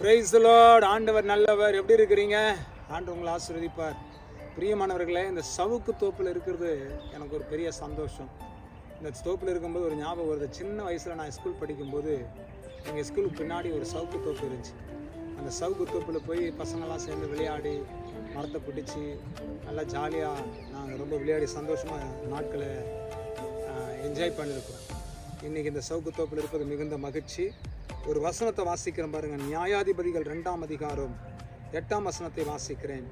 பிரைஸ்லோட் ஆண்டவர் நல்லவர். எப்படி இருக்கிறீங்க? ஆண்டு உங்களை ஆசீர்வதிப்பார். பிரியமானவர்களே இந்த சவுக்கு தோப்பில் இருக்கிறது எனக்கு ஒரு பெரிய சந்தோஷம். இந்த தோப்பில் இருக்கும்போது ஒரு ஞாபகம் வருது. சின்ன வயசில் நான் ஸ்கூல் படிக்கும்போது எங்கள் ஸ்கூலுக்கு பின்னாடி ஒரு சவுக்கு தோப்பு இருந்துச்சு. அந்த சவுக்கு தோப்பில் போய் பசங்கள்லாம் சேர்ந்து விளையாடி மரத்தை பிடிச்சி நல்லா ஜாலியாக நாங்கள் ரொம்ப விளையாடி சந்தோஷமாக நாட்களை என்ஜாய் பண்ணியிருக்கிறோம் இன்னைக்கு இந்த சவுக்கு தோப்பில் இருப்பது மிகுந்த மகிழ்ச்சி. ஒரு வசனத்தை வாசிக்கிறேன் பாருங்க. நியாயாதிபதிகள் ரெண்டாம் அதிகாரம் எட்டாம் வசனத்தை வாசிக்கிறேன்.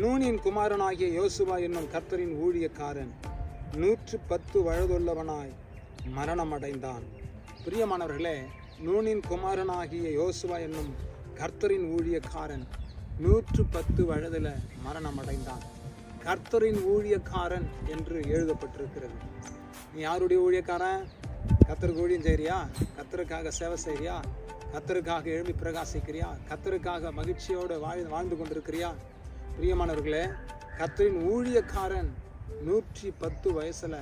நூனின் குமாரனாகிய யோசுவா என்னும் கர்த்தரின் ஊழியக்காரன் நூற்று பத்து வயதுள்ளவனாய் மரணம் அடைந்தான் பிரியமானவர்களே நூனின் குமாரனாகிய யோசுவா என்னும் கர்த்தரின் ஊழியக்காரன் நூற்று பத்து வயதில் மரணம் அடைந்தான் கர்த்தரின் ஊழியக்காரன் என்று எழுதப்பட்டிருக்கிறது. நீ யாருடைய ஊழியக்காரன்? கத்தருக்கு ஊழியம் செய்கிறியா? கத்தருக்காக சேவை செய்கிறியா? கத்தருக்காக எழுப்பி பிரகாசிக்கிறியா? கத்தருக்காக மகிழ்ச்சியோடு வாழ் வாழ்ந்து கொண்டிருக்கிறியா? பிரியமானவர்களே கத்தரின் ஊழியக்காரன் நூற்றி பத்து வயசில்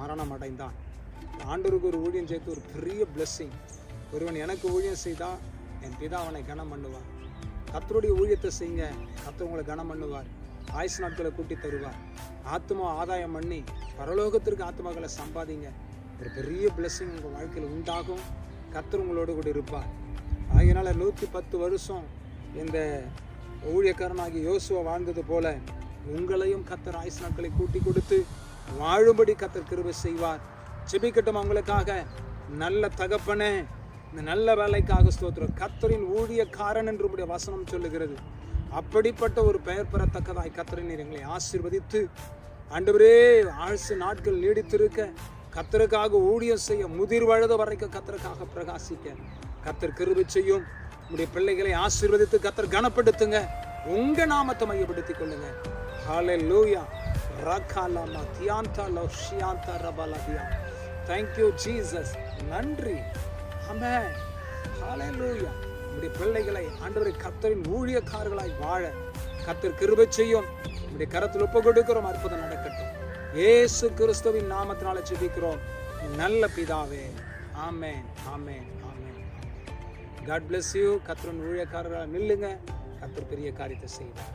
மரணம் அடைந்தான். ஆண்டவருக்கு ஒரு ஊழியம் செய்து ஒரு பெரிய பிளெஸ்ஸிங் ஒருவன் எனக்கு ஊழியம் செய்தால் என் பிதா அவனை கனம் பண்ணுவார். கத்தருடைய ஊழியத்தை செய்யுங்க கத்தர் உங்களை கனம் பண்ணுவார். ஆயுசு நாட்களை கூட்டி தருவார். ஆத்மா ஆதாயம் பண்ணி பரலோகத்திற்கு ஆத்மாக்களை சம்பாதிங்க. ஒரு பெரிய blessing உங்கள் வாழ்க்கையில் உண்டாகும். கத்தர் உங்களோடு கூட இருப்பார். ஆகையினால் நூற்றி பத்து வருஷம் இந்த ஊழியக்காரனாகி யோசுவா வாழ்ந்தது போல உங்களையும் கத்தர் ஆயுசு நாட்களை கூட்டி கொடுத்து வாழும்படி கத்தர் கிருபை செய்வார். செபிக்கட்டும் அவங்களுக்காக. நல்ல தகப்பனே இந்த நல்ல வேலைக்காக ஸ்தோத்திரம். கத்தரின் ஊழியக்காரன் என்று உடைய வசனம் சொல்லுகிறது. அப்படிப்பட்ட ஒரு பெயர் பெறத்தக்கதாய் கத்தரின் நீர் எங்களை ஆசீர்வதித்து ஆண்டவரே ஆழ்சு நாட்கள் நீடித்திருக்க கத்தருக்காக ஊழியம் செய்ய முதிர் வயது வரைக்கும் கத்தருக்காக பிரகாசிக்க. கத்தர் கிருபை செய்யும். உடைய பிள்ளைகளை ஆசீர்வதித்து கத்தர் கனப்படுத்துங்க. உங்க நாமத்தை மையப்படுத்திக் கொள்ளுங்க. ஹalleluya ரகாலாமா தியாந்தா லோ ஷியாந்தா ரபலதியா தேங்க்யூ ஜீசஸ் நன்றி. அமே ஹாலே லூயா உடைய பிள்ளைகளை ஆண்டவரை கத்தரின் ஊழியக்காரர்களாய் வாழ. கத்தர் கிருபை செய்யும். உடைய கரத்தில் ஒப்பு கொடுக்கிறோம். அற்புதம் நடக்கட்டும். இயேசு கிறிஸ்துவின் நாமத்தினால ஜெபிக்கிறோம். நல்ல பிதாவே. ஆமேன் ஆமேன் ஆமேன். காட் பிளஸ் யூ கத்திரன் ஊழியக்காரராக நில்லுங்க. கத்திர பெரிய காரியத்தை செய்வார்.